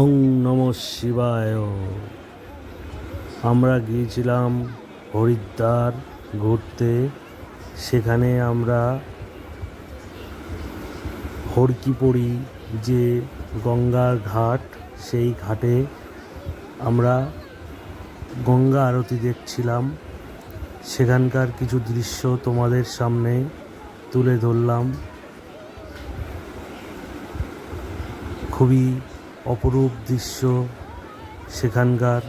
ওং নম শিবায়। আমরা গিয়েছিলাম হরিদ্বার ঘুরতে। সেখানে আমরা হরকিপড়ি যে গঙ্গার ঘাট, সেই ঘাটে আমরা গঙ্গা আরতি দেখছিলাম। সেখানকার কিছু দৃশ্য তোমাদের সামনে তুলে ধরলাম। খুবই অপরূপ দৃশ্য সেখানকার।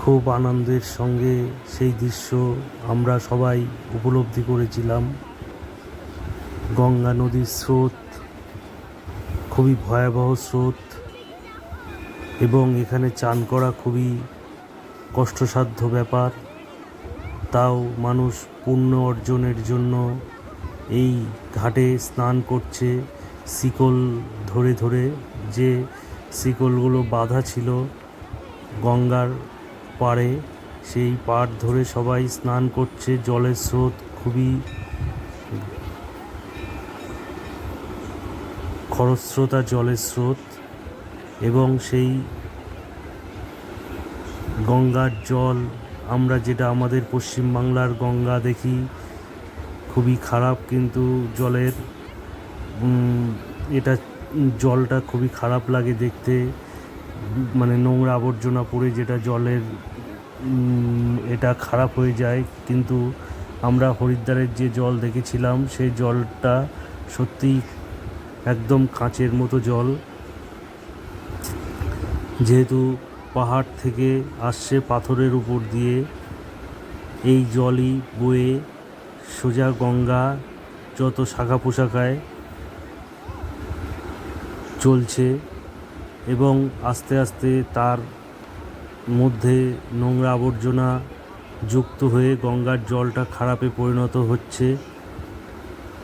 খুব আনন্দের সঙ্গে সেই দৃশ্য আমরা সবাই উপলব্ধি করেছিলাম। গঙ্গা নদীর স্রোত, খুবই ভয়াবহ স্রোত এবং এখানে চান করা খুবই কষ্টসাধ্য ব্যাপার। তাও মানুষ পুণ্য অর্জনের জন্য এই ঘাটে স্নান করছে। শিকল ধরে ধরে যে শিকলগুলো বাঁধা ছিল গঙ্গার পাড়ে, সেই পাড় ধরে সবাই স্নান করছে, জলের স্রোত খুবই খরস্রোতা জলের স্রোত এবং সেই গঙ্গার জল, আমরা যেটা আমাদের পশ্চিমবাংলার গঙ্গা দেখি, খুবই খারাপ কিন্তু জলের এটা জলটা খুবই খারাপ লাগে দেখতে। মানে নোংরা আবর্জনা পড়ে যেটা জলের এটা খারাপ হয়ে যায়। কিন্তু আমরা হরিদ্বারের যে জল দেখেছিলাম, সেই জলটা সত্যিই একদম কাঁচের মতো জল। যেহেতু পাহাড় থেকে আসছে পাথরের উপর দিয়ে, এই জলই বয়ে সোজা গঙ্গা, যত শাখা পোশাকায় চলছে এবং আস্তে আস্তে তার মধ্যে নোংরা আবর্জনা যুক্ত হয়ে গঙ্গার জলটা খারাপে পরিণত হচ্ছে।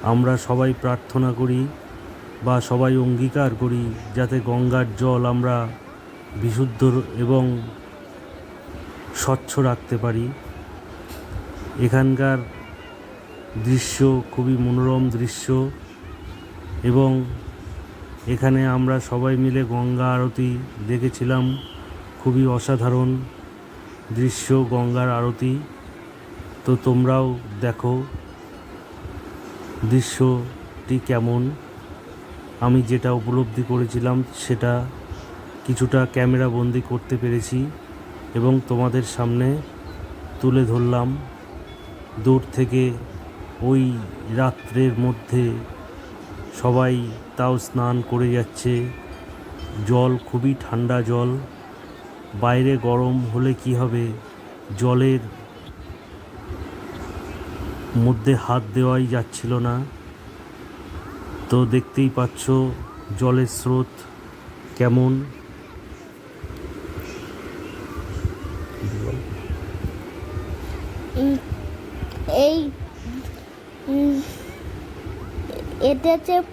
আমরা সবাই প্রার্থনা করি বা সবাই অঙ্গীকার করি যাতে গঙ্গার জল আমরা বিশুদ্ধ এবং স্বচ্ছ রাখতে পারি। এখানকার দৃশ্য খুবই মনোরম দৃশ্য এবং এখানে আমরা সবাই মিলে গঙ্গা আরতি দেখেছিলাম। খুবই অসাধারণ দৃশ্য গঙ্গার আরতি। তো তোমরাও দেখো দৃশ্যটি কেমন। আমি যেটা উপলব্ধি করেছিলাম সেটা কিছুটা ক্যামেরা বন্দি করতে পেরেছি এবং তোমাদের সামনে তুলে ধরলাম। দূর থেকে ওই রাত্রের মধ্যে সবাই তাও স্নান করে যাচ্ছে। জল, খুবই ঠান্ডা জল। বাইরে গরম হলে কি হবে? জলের মধ্যে হাত দেওয়াই যাচ্ছিল না। তো দেখতেই পাচ্ছ জলের স্রোত কেমন।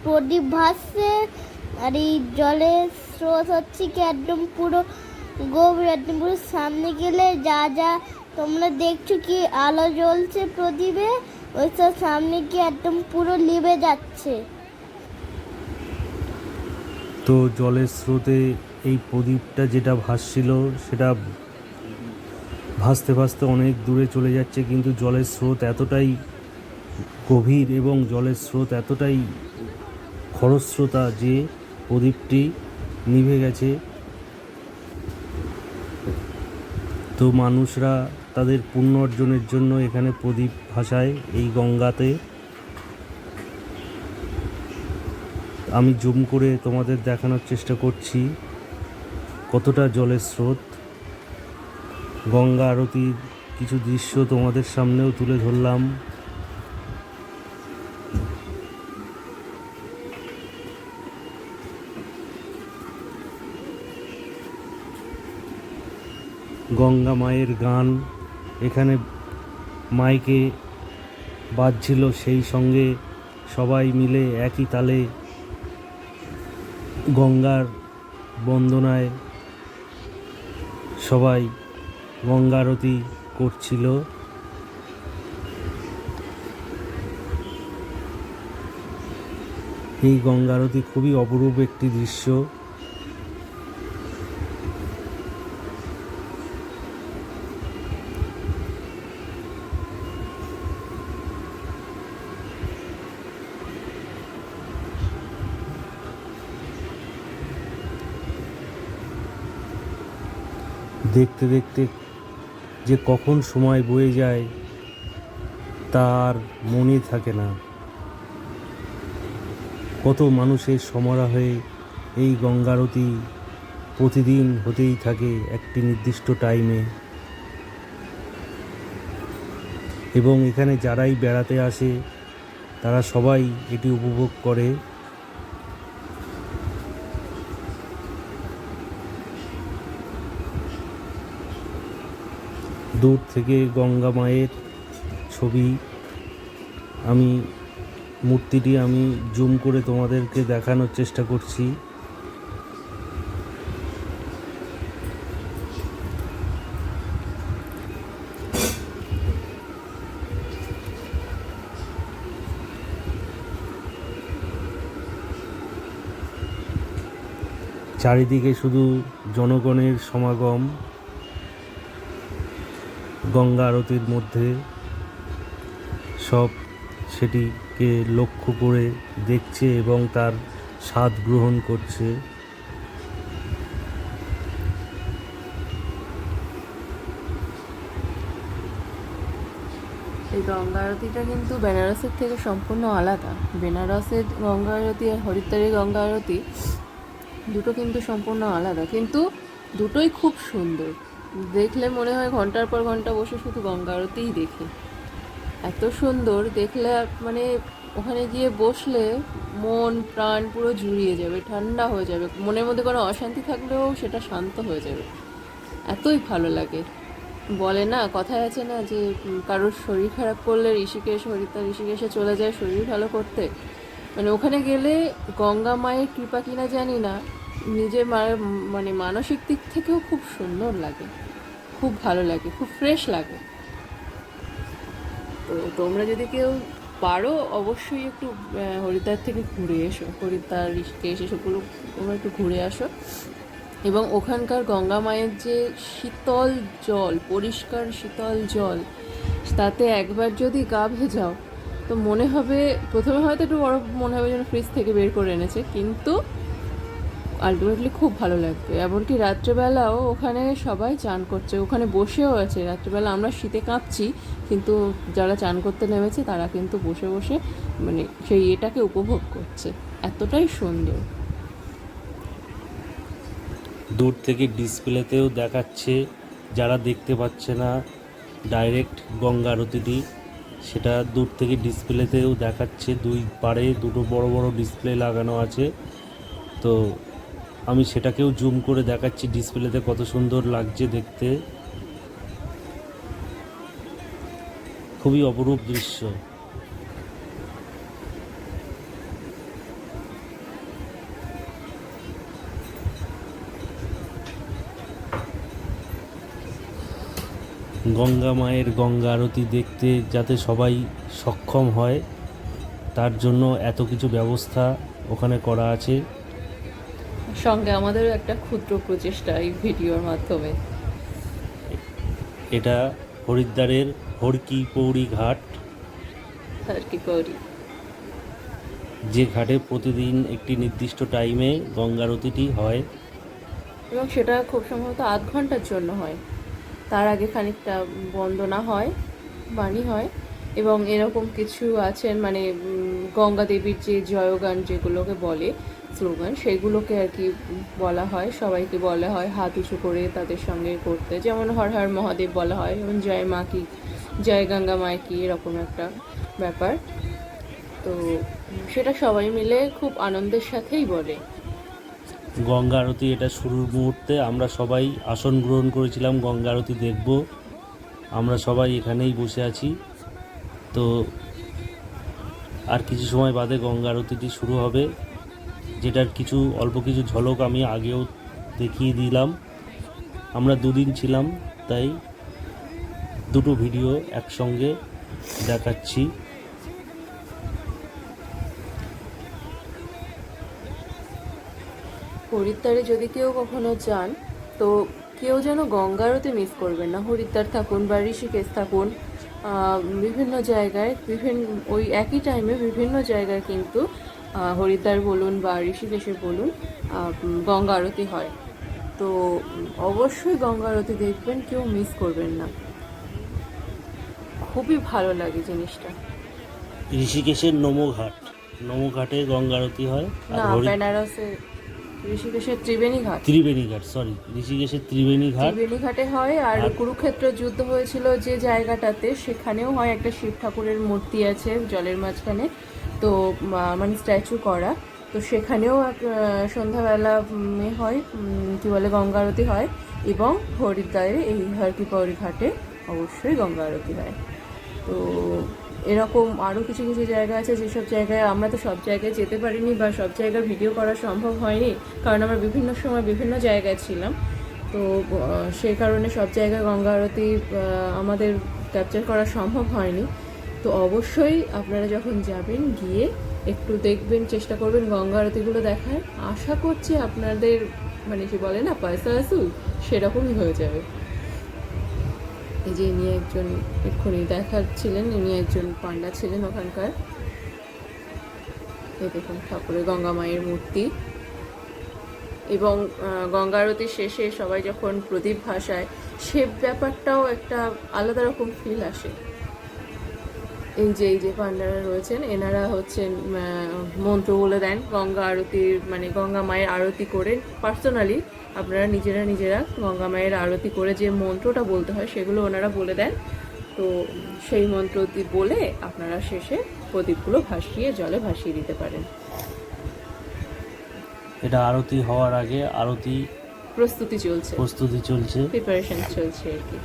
প্রদীপ ভাসছে আর এই জলের স্রোত হচ্ছে কি একদম পুরো গভীর, একদম পুরো সামনে গেলে যা যা তোমরা দেখছ কি আলো জ্বলছে প্রদীপে, ওইসব সামনে কি একদম পুরো লিবে যাচ্ছে। তো জলের স্রোতে এই প্রদীপটা যেটা ভাসছিল, সেটা ভাসতে ভাসতে অনেক দূরে চলে যাচ্ছে, কিন্তু জলের স্রোত এতটাই গভীর এবং জলের স্রোত এতটাই খরস্রোতা যে প্রদীপটি নিভে গেছে, তো মানুষরা তাদের পুণ্য অর্জনের জন্য এখানে প্রদীপ ভাসায় এই গঙ্গাতে। আমি জুম করে তোমাদের দেখানোর চেষ্টা করছি কতটা জলের স্রোত। গঙ্গা আরতির কিছু দৃশ্য তোমাদের সামনেও তুলে ধরলাম। গঙ্গা মায়ের গান। এখানে মাইকে বাজছিল সেই সঙ্গে সবাই মিলে একই তালে গঙ্গার বন্দনায় সবাই গঙ্গা আরতি করছিল। এই গঙ্গা আরতি খুবই অপরূপ একটি দৃশ্য। দেখতে দেখতে যে কখন সময় বয়ে যায়, তার মনে থাকে না। কত মানুষের সমারা হয়ে এই গঙ্গারতি প্রতিদিন হতেই থাকে একটি নির্দিষ্ট টাইমে। এবং এখানে যারাই বেড়াতে আসে, তারা সবাই এটি উপভোগ করে। দূর থেকে গঙ্গা মায়ের ছবি। আমি মূর্তিটি আমি জুম করে তোমাদেরকে দেখানোর চেষ্টা করছি। চারিদিকে শুধু জনগণের সমাগম। গঙ্গা আরতির মধ্যে সব সেটিকে লক্ষ্য করে দেখছে এবং তার স্বাদ গ্রহণ করছে। এই গঙ্গা আরতিটা কিন্তু বেনারসের থেকে সম্পূর্ণ আলাদা। বেনারসের গঙ্গা আরতি আর হরিদ্বারের গঙ্গা আরতি দুটো কিন্তু সম্পূর্ণ আলাদা। কিন্তু দুটোই খুব সুন্দর। দেখলে মনে হয় ঘণ্টার পর ঘণ্টা বসে শুধু গঙ্গা আরতিই দেখি। এত সুন্দর, দেখলে মানে ওখানে গিয়ে বসলে মন, প্রাণ পুরো জুড়িয়ে যাবে, ঠান্ডা হয়ে যাবে। মনের মধ্যে কোনো অশান্তি থাকলেও সেটা শান্ত হয়ে যাবে। এতই ভালো লাগে। বলে না, কথায় আছে না যে কারোর শরীর খারাপ করলে ঋষিকেশ হরিতা ঋষিকেশে চলে যায় শরীর ভালো করতে। মানে ওখানে গেলে গঙ্গা মায়ের কৃপা কিনা জানি না। নিজের মানে মানসিক দিক থেকেও খুব সুন্দর লাগে। খুব ভালো লাগে, খুব ফ্রেশ লাগে। তো তোমরা যদি কেউ পারো, অবশ্যই একটু হরিদ্বার থেকে ঘুরে এসো। হরিদ্বার, ঋষিকেশ, এসবগুলো তোমরা একটু ঘুরে আসো। এবং ওখানকার গঙ্গা মায়ের যে শীতল জল, পরিষ্কার শীতল জল, তাতে একবার যদি গা ভেজাও তো মনে হবে, প্রথমে হয়তো একটু বড় মনে হবে যেন ফ্রিজ থেকে বের করে এনেছে, কিন্তু আলটিমেটলি খুব ভালো লাগবে এমনকি রাত্রেবেলাও ওখানে সবাই চান করছে। ওখানে বসেও আছে। রাত্রেবেলা আমরা শীতে কাঁপছি, কিন্তু যারা চান করতে নেমেছে, তারা কিন্তু বসে বসে মানে সেই এটাকে উপভোগ করছে। এতটাই সুন্দর। দূর থেকে ডিসপ্লেতেও দেখাচ্ছে, যারা দেখতে পাচ্ছে না ডাইরেক্ট গঙ্গা আরতিটি সেটা দূর থেকে ডিসপ্লেতেও দেখাচ্ছে। দুই পারে দুটো বড় বড় ডিসপ্লে লাগানো আছে। তো আমি সেটাকেও জুম করে দেখাচ্ছি ডিসপ্লেতে কত সুন্দর লাগছে দেখতে। খুবই অপরূপ দৃশ্য। গঙ্গা মায়ের গঙ্গা আরতি দেখতে যাতে সবাই সক্ষম হয়, তার জন্য এত কিছু ব্যবস্থা ওখানে করা আছে। সঙ্গে আমাদেরও একটা ক্ষুদ্র প্রচেষ্টা এই ভিডিওর মাধ্যমে। এটা হরিদ্বারের হরকি পৌরি ঘাট। আর কি করি যে ঘাটে প্রতিদিন একটি নির্দিষ্ট টাইমে গঙ্গা আরতিটি হয়। এবং সেটা খুব সম্ভবত আধ ঘণ্টার জন্য হয়। তার আগে খানিকটা বন্দনা হয় বাণী হয় এবং এরকম কিছু আছেন মানে গঙ্গা দেবীর যে জয়গান যেগুলোকে বলে স্লোগান, সেগুলোকে আর কি বলা হয়, সবাইকে বলা হয়, হাত উঁচু করে তাদের সঙ্গে করতে। যেমন হর হর মহাদেব বলা হয় যেমন জয় মা কি, জয় গঙ্গা মায় কি, এরকম একটা ব্যাপার। তো সেটা সবাই মিলে খুব আনন্দের সাথেই বলে। গঙ্গা আরতি এটা শুরুর মুহূর্তে আমরা সবাই আসন গ্রহণ করেছিলাম, গঙ্গা আরতি দেখব। আমরা সবাই এখানেই বসে আছি। তো আর কিছু সময় বাদে গঙ্গা আরতিটি শুরু হবে। যেটার কিছু, অল্প কিছু ঝলক আমি আগেও দেখিয়ে দিলাম। আমরা দুদিন ছিলাম, তাই দুটো ভিডিও একসঙ্গে দেখাচ্ছি। হরিদ্বারে যদি কেউ কখনো যান, তো কেউ যেন গঙ্গারতে মিস করবেন না। হরিদ্বার থাকুন বা ঋষিকেশ থাকুন বিভিন্ন জায়গায়, বিভিন্ন, ওই একই টাইমে বিভিন্ন জায়গায় কিন্তু হরিদ্বার বলুন বা ঋষিকেশের বলুন গঙ্গা আরতি হয়। তো অবশ্যই গঙ্গা আরতি দেখবেন কেউ মিস করবেন না। খুবই ভালো লাগে জিনিসটা। ঋষিকেশের নমোঘাট। নমোঘাটে গঙ্গা আরতি হয় না বেনারসে ঋষিকেশের ত্রিবেণী ঘাট ত্রিবেণী ঘাট সরি ঋষিকেশের ত্রিবেণী ঘাট ত্রিবেণী ঘাটে হয় আর- কুরুক্ষেত্র যুদ্ধ হয়েছিল যে জায়গাটাতে সেখানেও হয় একটা শিব ঠাকুরের মূর্তি আছে জলের মাঝখানে। তো মানে স্ট্যাচু করা। তো সেখানেও সন্ধ্যাবেলা হয় কি বলে, গঙ্গা আরতি হয় এবং হরিদ্বারে এই হরকি পৌরি ঘাটে অবশ্যই গঙ্গা আরতি হয়। তো এরকম আরও কিছু কিছু জায়গা আছে যেসব জায়গায় আমরা তো সব জায়গায় যেতে পারিনি বা সব জায়গার ভিডিও করা সম্ভব হয়নি, কারণ আমরা বিভিন্ন সময় বিভিন্ন জায়গায় ছিলাম। তো সেই কারণে সব জায়গায় গঙ্গা আরতি আমাদের ক্যাপচার করা সম্ভব হয়নি। তো অবশ্যই আপনারা যখন যাবেন গিয়ে একটু দেখবেন, চেষ্টা করবেন গঙ্গা আরতিগুলো দেখার। আশা করছি আপনাদের মানে কি বলে না, পয়সা আসুল সেরকমই হয়ে যাবে। এই যে ইনি একজন এক্ষুনি দেখাচ্ছিলেন, ইনি একজন পান্ডা ছিলেন ওখানকার। এই দেখুন, ঠাকুরের গঙ্গা মায়ের মূর্তি। এবং গঙ্গা আরতির শেষে সবাই যখন প্রদীপ ভাসায়, সে ব্যাপারটাও একটা আলাদা রকম ফিল আসে। এই যে এই যে পান্ডারা রয়েছেন এনারা হচ্ছেন মন্ত্র বলে দেন গঙ্গা আরতির মানে গঙ্গা মায়ের আরতি করে পার্সোনালি আপনারা নিজেরা নিজেরা গঙ্গা মায়ের আরতি করে যে মন্ত্রটা বলতে হয় সেগুলো ওনারা বলে দেন। তো সেই মন্ত্রটি বলে আপনারা শেষে প্রদীপগুলো ভাসিয়ে জলে ভাসিয়ে দিতে পারেন। এটা আরতি হওয়ার আগে আরতি প্রস্তুতি চলছে। প্রস্তুতি চলছে। প্রিপারেশন চলছে আর কি।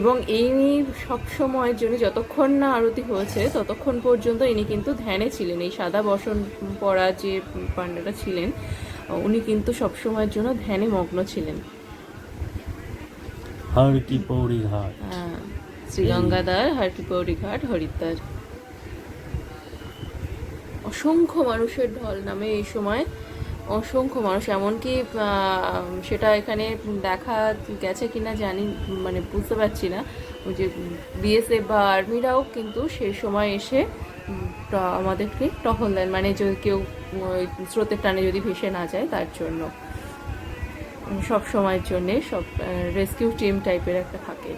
এবং ইনি সব সময়ের জন্য যতক্ষণ না আরতি হয়েছে ততক্ষণ পর্যন্ত ইনি কিন্তু ধ্যানে ছিলেন। এই সাদা বসন পরা যে পান্ডাটা ছিলেন উনি কিন্তু সব সময়ের জন্য ধ্যানে মগ্ন ছিলেন। হর কি পৌরি ঘাট। হ্যাঁ, শ্রীগঙ্গাদার হারকিপৌরি ঘাট হরিদ্বার। অসংখ্য মানুষের ঢল নামে এই সময় অসংখ্য মানুষ, এমনকি সেটা এখানে দেখা গেছে কিনা জানি মানে বুঝতে পারছি না। যে বিএসএফ বা আর্মিরাও কিন্তু সেই সময় এসে আমাদেরকে টহল দেন মানে যদি কেউ স্রোতের টানে যদি ভেসে না যায়, তার জন্য। সব সময়ের জন্যে সব রেস্কিউ টিম টাইপের একটা থাকে।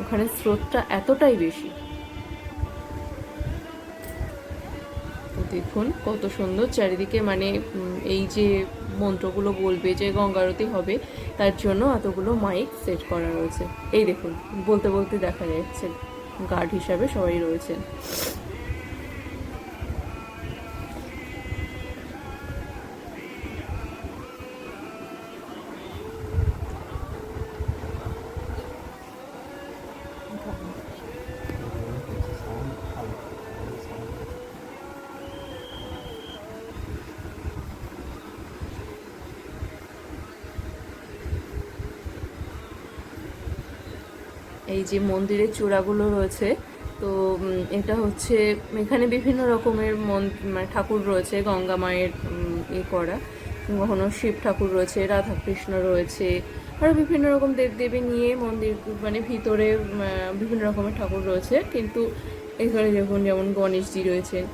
ওখানে স্রোতটা এতটাই বেশি। দেখুন, কত সুন্দর চারিদিকে মানে এই যে মন্ত্রগুলো বলবে যে গঙ্গারতি হবে, তার জন্য এতগুলো মাইক সেট করা রয়েছে। এই দেখুন, বলতে বলতে দেখা যাচ্ছে গার্ড হিসাবে সবাই রয়েছেন। এই যে মন্দিরের চূড়াগুলো রয়েছে, তো এটা হচ্ছে, এখানে বিভিন্ন রকমের মন মানে ঠাকুর রয়েছে, গঙ্গা মায়ের এ করা কখনো শিব ঠাকুর রয়েছে রাধা কৃষ্ণ রয়েছে আরও বিভিন্ন রকম দেবদেবী নিয়ে মন্দির মানে ভিতরে বিভিন্ন রকমের ঠাকুর রয়েছে, কিন্তু এখানে যখন যেমন গণেশজি রয়েছেন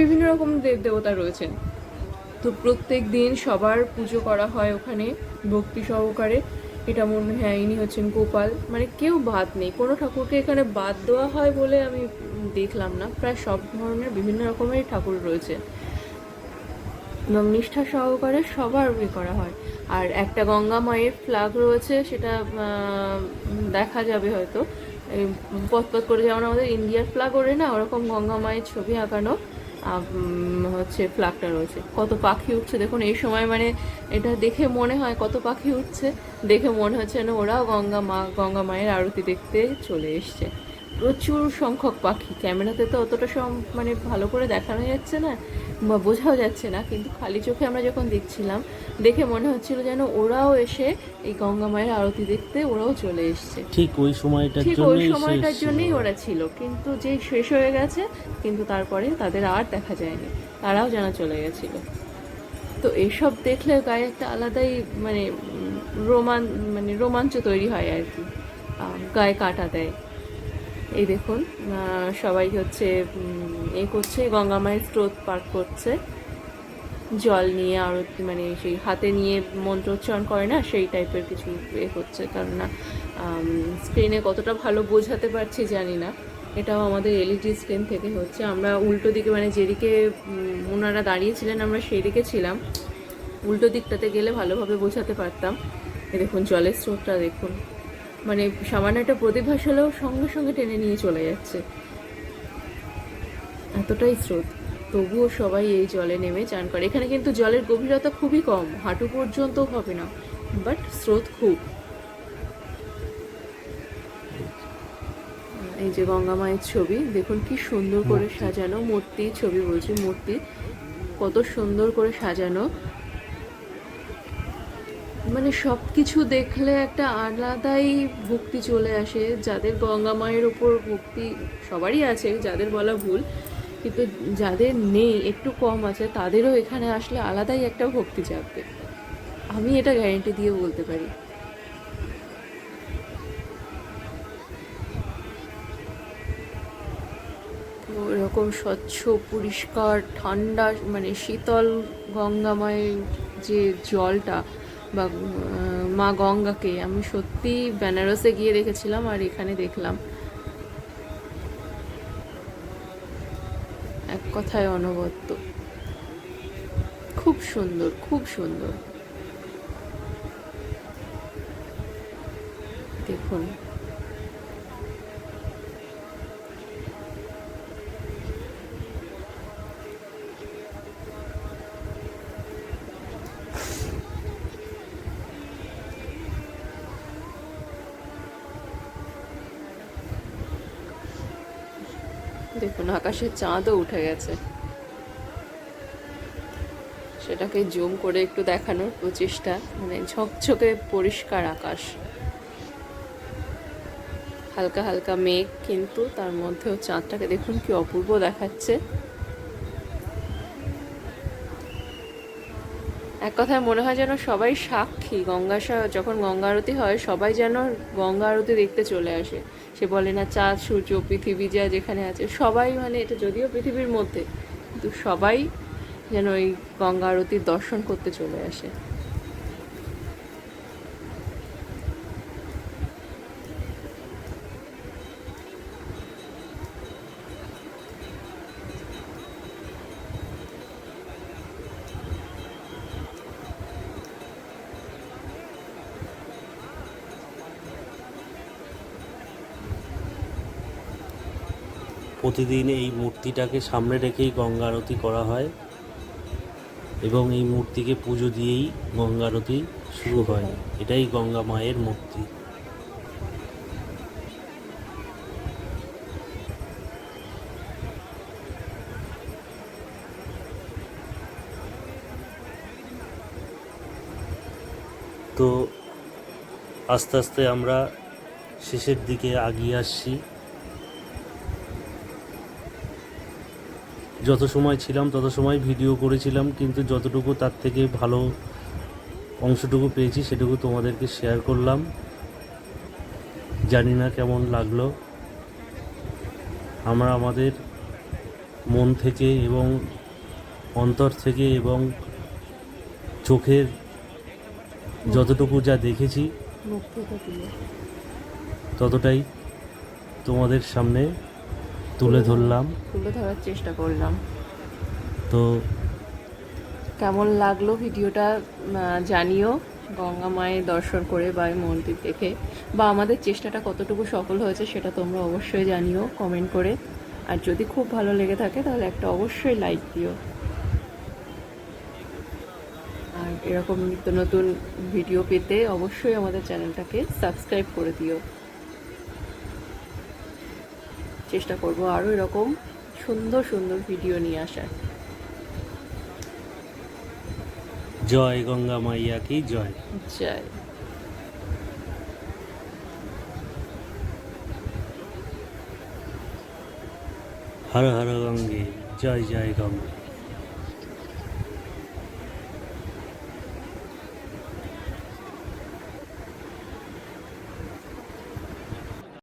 বিভিন্ন রকম দেব দেবতা রয়েছেন। তো প্রত্যেক দিন সবার পুজো করা হয় ওখানে, ভক্তি সহকারে এটা মনে হয় ইনি হচ্ছেন গোপাল। মানে কেউ বাদ নেই। কোনো ঠাকুরকে এখানে বাদ দেওয়া হয় বলে আমি দেখলাম না। প্রায় সব ধরনের বিভিন্ন রকমের ঠাকুর রয়েছে। এবং নিষ্ঠা সহকারে সবার ইয়ে করা হয়। আর একটা গঙ্গা মায়ের ফ্ল্যাগ রয়েছে, সেটা দেখা যাবে হয়তো। এই পথ করে যেমন আমাদের ইন্ডিয়ার ফ্ল্যাগ ওরে না, ওরকম গঙ্গা মায়ের ছবি আঁকানো। হচ্ছে ফ্ল্যাগটা রয়েছে। কত পাখি উঠছে, দেখুন, এই সময় মানে এটা দেখে মনে হয় কত পাখি উঠছে, দেখে মনে হচ্ছে না ওরাও গঙ্গা মা, গঙ্গা মায়ের আরতি দেখতে চলে এসছে। প্রচুর সংখ্যক পাখি, ক্যামেরাতে তো অতটা সব মানে ভালো করে দেখানো যাচ্ছে না। বোঝাও যাচ্ছে না কিন্তু খালি চোখে আমরা যখন দেখছিলাম দেখে মনে হচ্ছিল যেন ওরাও এসে এই গঙ্গা মায়ের আরতি দেখতে ওরাও চলে এসছে। ঠিক ওই সময়টার ঠিক ওই সময়টার জন্যই ওরা ছিল কিন্তু যে শেষ হয়ে গেছে কিন্তু তারপরে তাদের আর দেখা যায়নি তারাও যেন চলে গেছিল। তো এসব দেখলে গায়ে একটা আলাদাই মানে রোমান মানে রোমাঞ্চ তৈরি হয় আর কি গায়ে কাটা দেয়। এই দেখুন সবাই হচ্ছে এ করছে, গঙ্গা মায়ের স্রোত পার করছে। জল নিয়ে আরতি মানে সেই হাতে নিয়ে মন্ত্রোচ্চারণ করে না, সেই টাইপের কিছু এ হচ্ছে। কারণ না স্ক্রিনে কতটা ভালো বোঝাতে পারছি জানি না। এটাও আমাদের এলইডি স্ক্রিন থেকে হচ্ছে। আমরা উল্টো দিকে মানে যেদিকে ওনারা দাঁড়িয়েছিলেন, আমরা সেই দিকে ছিলাম। উল্টো দিকটাতে গেলে ভালোভাবে বোঝাতে পারতাম। এ দেখুন, জলের স্রোতটা দেখুন। মানে সামান্য একটা প্রদীপ ভাসালেও সঙ্গে সঙ্গে টেনে নিয়ে চলে যাচ্ছে। এতটাই স্রোত। তবুও সবাই এই জলে নেমে চান করে। এখানে কিন্তু জলের গভীরতা খুবই কম হাঁটু পর্যন্ত হবে না বাট স্রোত খুব। এই যে গঙ্গা মায়ের ছবি দেখুন কি সুন্দর করে সাজানো মূর্তি ছবি বলছি মূর্তি কত সুন্দর করে সাজানো। মানে সব কিছু দেখলে একটা আলাদাই ভক্তি চলে আসে। যাদের গঙ্গা মায়ের ওপর ভক্তি সবারই আছে, যাদের বলা ভুল। কিন্তু যাদের নেই, একটু কম আছে, তাদেরও এখানে আসলে আলাদাই একটা ভক্তি জাগবে। আমি এটা গ্যারেন্টি দিয়ে বলতে পারি। এরকম স্বচ্ছ, পরিষ্কার, ঠান্ডা মানে শীতল গঙ্গাময় যে জলটা বা মা গঙ্গাকে। আমি সত্যি বেনারসে গিয়ে দেখেছিলাম আর এখানে দেখলাম। এক কথায় অনবদ্য। খুব সুন্দর খুব সুন্দর। দেখুন। দেখুন আকাশে চাঁদও উঠে গেছে। সেটাকে জুম করে একটু দেখানোর প্রচেষ্টা মানে ঝকঝকে পরিষ্কার আকাশ। হালকা হালকা মেঘ কিন্তু তার মধ্যেও চাঁদটাকে দেখুন কি অপূর্ব দেখাচ্ছে। এক কথায় মনে হয় যেন সবাই সাক্ষী গঙ্গা যখন গঙ্গা আরতি হয়, সবাই যেন গঙ্গা আরতি দেখতে চলে আসে। সে বলে, না, চাঁদ, সূর্য, পৃথিবী যা যেখানে আছে, সবাই মানে এটা যদিও পৃথিবীর মধ্যে, কিন্তু সবাই যেন ওই গঙ্গা আরতির দর্শন করতে চলে আসে। প্রতিদিন এই মূর্তিটাকে সামনে রেখেই গঙ্গা আরতি করা হয় এবং এই মূর্তিকে পুজো দিয়েই গঙ্গা আরতি শুরু হয়। এটাই গঙ্গা মায়ের মূর্তি। তো আস্তে আস্তে আমরা শেষের দিকে আগিয়ে আসছি। যত সময় ছিলাম তত সময় ভিডিও করেছিলাম কিন্তু যতটুকু তার থেকে ভালো অংশটুকু পেয়েছি সেটুকু তোমাদেরকে শেয়ার করলাম। জানি না কেমন লাগল। আমরা আমাদের মন থেকে এবং অন্তর থেকে এবং চোখের যতটুকু যা দেখেছি ততটাই তোমাদের সামনে তুলে ধরলাম। তুলে ধরার চেষ্টা করলাম। তো কেমন লাগল ভিডিওটা জানিও। গঙ্গা মায়ের দর্শন করে বা মন্দির দেখে। বা আমাদের চেষ্টাটা কতটুকু সফল হয়েছে সেটা তোমরা অবশ্যই জানিও কমেন্ট করে। আর যদি খুব ভালো লেগে থাকে তাহলে একটা অবশ্যই লাইক দিও। আর এরকম নিত্য নতুন ভিডিও পেতে অবশ্যই আমাদের চ্যানেলটাকে সাবস্ক্রাইব করে দিও। চেষ্টা করব আরও এরকম সুন্দর সুন্দর ভিডিও নিয়ে আসার। জয় গঙ্গা মাইয়া কি জয়। জয়। হর হর গঙ্গে জয় জয় গঙ্গে।